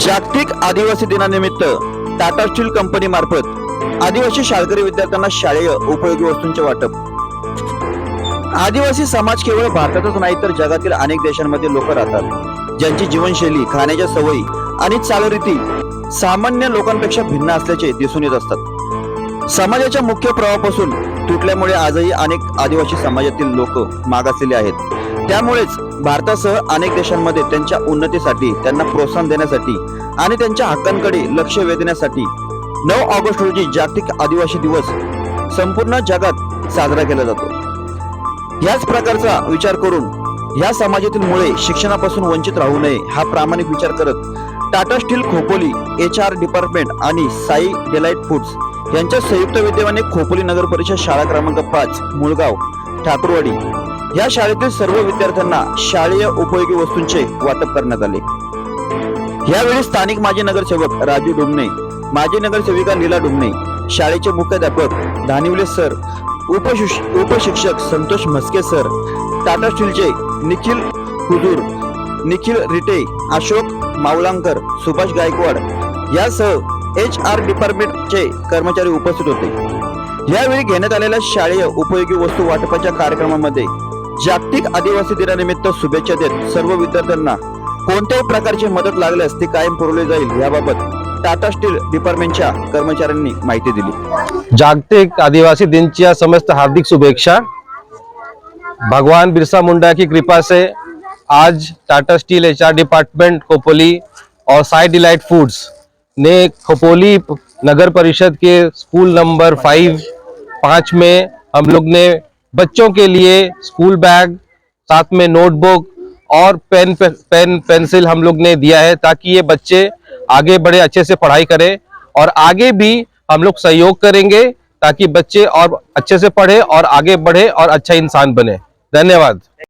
जागतिक आदिवासी दिनानिमित्त टाटा स्टील कंपनी मार्फत आदिवासी शाळकरी विद्यार्थ्यांना शालेय उपयोगी वस्तूंचे वाटप. आदिवासी समाज केवळ भारतातच नाही तर जगातील अनेक देशांमध्ये लोक राहतात. ज्यांची जीवनशैली खाण्याच्या सवयी आणि चालरीती सामान्य लोकांपेक्षा भिन्न असल्याचे दिसून येत असतात. समाजाच्या मुख्य प्रवाहापासून तुटल्यामुळे आजही अनेक आदिवासी समाजातील लोक मागासलेले आहेत. त्यामुळेच भारतासह अनेक देशांमध्ये त्यांच्या उन्नतीसाठी त्यांना प्रोत्साहन देण्यासाठी आणि त्यांच्या हक्कांकडे लक्ष वेधण्यासाठी नऊ ऑगस्ट रोजी जागतिक आदिवासी दिवस संपूर्ण जगात साजरा केला जातो. याच प्रकारचा विचार करून या समाजातील मुळे शिक्षणापासून वंचित राहू नये हा प्रामाणिक विचार करत Tata Steel Khopoli H R department आणि साई डेलाइट फूड्स यांच्या संयुक्त विद्यमाने खोपोली नगर परिषद शाळा क्रमांक पाच मुळगाव ठाकूरवाडी या शाळेतील सर्व विद्यार्थ्यांना शालेय उपयोगी वस्तूंचे वाटप करण्यात आले. यावेळी स्थानिक माजी नगरसेवक राजू डुमणे माजी नगरसेविका लीला डुमणे शाळेचे मुख्याध्यापक धानिवले सर उपशिक्षक संतोष म्हस्के सर टाटा स्टीलचे निखिल कुदूर निखिल रिटे अशोक मावलांकर सुभाष गायकवाड यासह एच आर डिपार्टमेंटचे कर्मचारी उपस्थित होते. यावेळी घेण्यात आलेल्या शालेय उपयोगी वस्तू वाटपाच्या कार्यक्रमामध्ये जागतिक आदिवासी दिनानिमित्त शुभेच्छा देत सर्व विद्यार्थ्यांना कोणत्याही प्रकारची मदत लागल्यास ती कायम पुरवली जाईल याबाबत टाटा स्टील डिपार्टमेंटच्या कर्मचाऱ्यांनी माहिती दिली. जागतिक आदिवासी दिनच्या समस्त हार्दिक शुभेच्छा. भगवान बिरसा मुंडा की कृपा से आज टाटा स्टील एचआर डिपार्टमेंट खोपोली और साई डिलाइट फूड्स ने खोपोली नगर परिषद के स्कूल नंबर फाइव पाँच में हम लोग ने बच्चों के लिए स्कूल बैग, साथ में नोटबुक और पेन पेन, पेंसिल हम लोग ने दिया है ताकि ये बच्चे आगे बढ़े, अच्छे से पढ़ाई करें और आगे भी हम लोग सहयोग करेंगे ताकि बच्चे और अच्छे से पढ़े और आगे बढ़े और अच्छा इंसान बने। धन्यवाद।